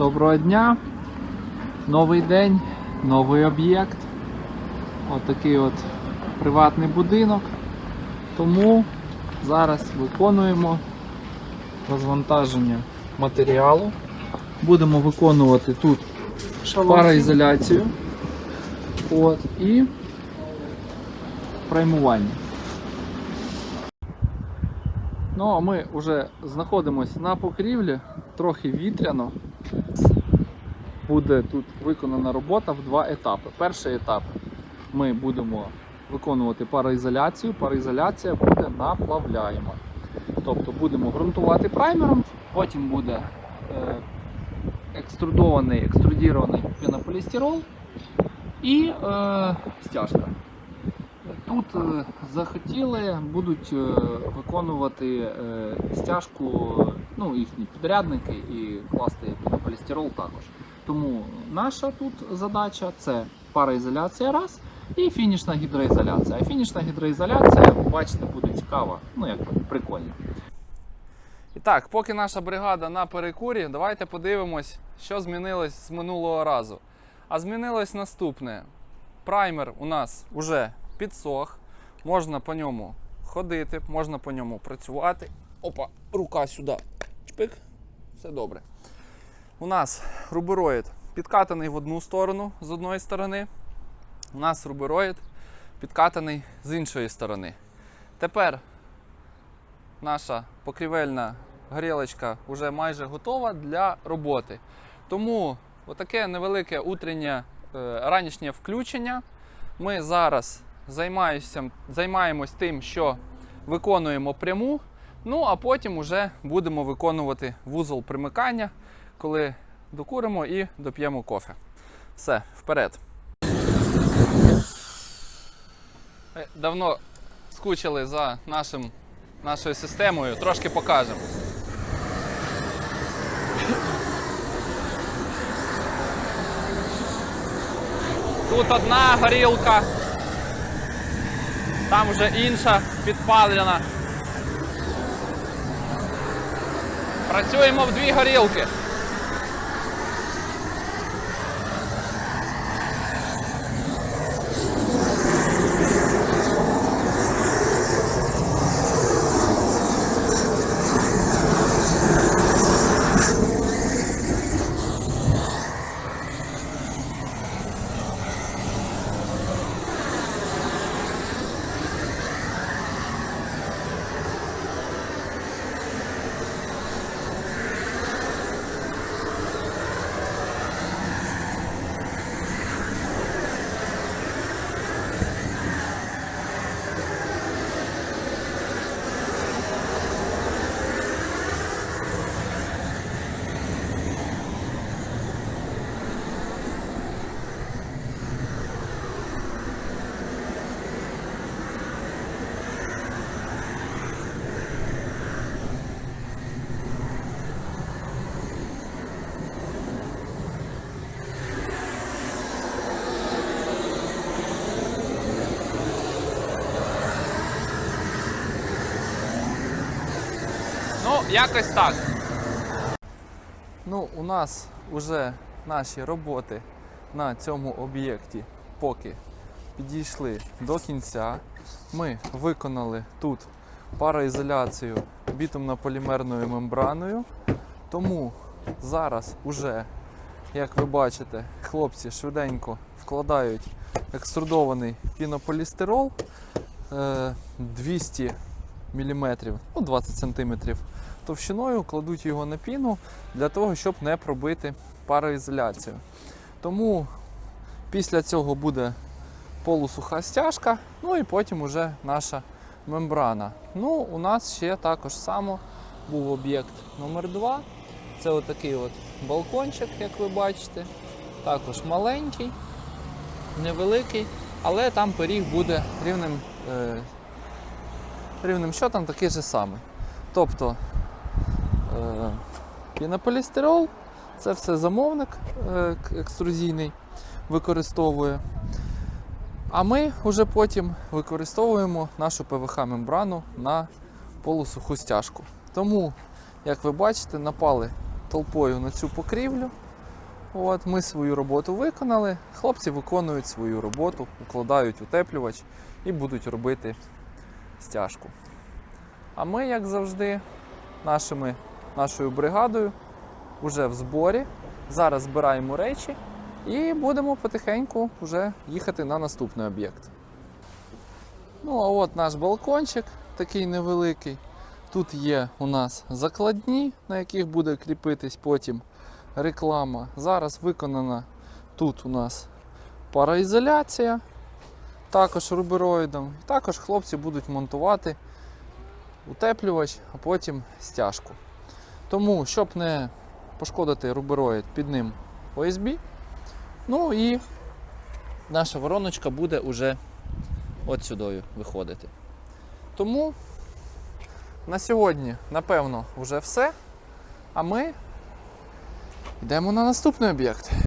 Доброго дня. Новий день, новий об'єкт. Отакий от приватний будинок. Тому зараз виконуємо розвантаження матеріалу. Будемо виконувати тут пароізоляцію. От, і праймування. Ну, а ми вже знаходимося на покрівлі, трохи вітряно. Буде тут виконана робота в два етапи. Перший етап ми будемо виконувати пароізоляцію. Пароізоляція буде наплавляємо. Тобто будемо ґрунтувати праймером, потім буде е, екструдований, екструдірований пенополістирол і е, стяжка. Тут е, захотіли, будуть е, виконувати стяжку, ну, їхні підрядники і класти пенополістирол також. Тому наша тут задача це пароізоляція раз і фінішна гідроізоляція. А фінішна гідроізоляція, бачите, буде цікава, ну як прикольно. І так, поки наша бригада на перекурі, давайте подивимось, що змінилось з минулого разу. А змінилось наступне. Праймер у нас вже підсох, можна по ньому ходити, можна по ньому працювати. Опа, рука сюди. Чпик, все добре. У нас рубероїд підкатаний в одну сторону з одної сторони. У нас рубероїд підкатаний з іншої сторони. Тепер наша покрівельна горілочка вже майже готова для роботи. Тому отаке невелике утреннє е, ранішнє включення. Ми зараз займаємось тим, що виконуємо пряму. Ну а потім вже будемо виконувати вузол примикання, коли докуримо і доп'ємо кофе. Все, вперед. Давно скучили за нашим, нашою системою, трошки покажемо. Тут одна горілка, там вже інша підпалена. Працюємо в дві горілки. Ну, якось так. Ну, у нас вже наші роботи на цьому об'єкті поки підійшли до кінця. Ми виконали тут пароізоляцію бітумно-полімерною мембраною. Тому зараз уже, як ви бачите, хлопці швиденько вкладають екструдований пінополістирол е, 200 мм, ну 20 см товщиною, кладуть його на піну для того, щоб не пробити пароізоляцію. Тому після цього буде полусуха стяжка, ну і потім уже наша мембрана. Ну, у нас ще також само був об'єкт номер 2 Це отакий от балкончик, як ви бачите. Також маленький, невеликий, але там пиріг буде рівним, е, рівним щотом такий же самий. Тобто е, пінополістирол, це все замовник е, екструзійний використовує. А ми вже потім використовуємо нашу ПВХ-мембрану на полусуху стяжку. Тому, як ви бачите, напали толпою на цю покрівлю. От, ми свою роботу виконали. Хлопці виконують свою роботу, укладають утеплювач і будуть робити стяжку. А ми, як завжди, нашими, нашою бригадою вже в зборі. Зараз збираємо речі і будемо потихеньку вже їхати на наступний об'єкт. Ну, а от наш балкончик такий невеликий. Тут є у нас закладні, на яких буде кріпитись потім реклама. Зараз виконана тут у нас параізоляція, також рубероїдом. Також хлопці будуть монтувати утеплювач, а потім стяжку. Тому, щоб не пошкодити рубероїд під ним ОСБ, ну і наша вороночка буде уже от сюди виходити. Тому на сьогодні, напевно, вже все. А ми йдемо на наступний об'єкт.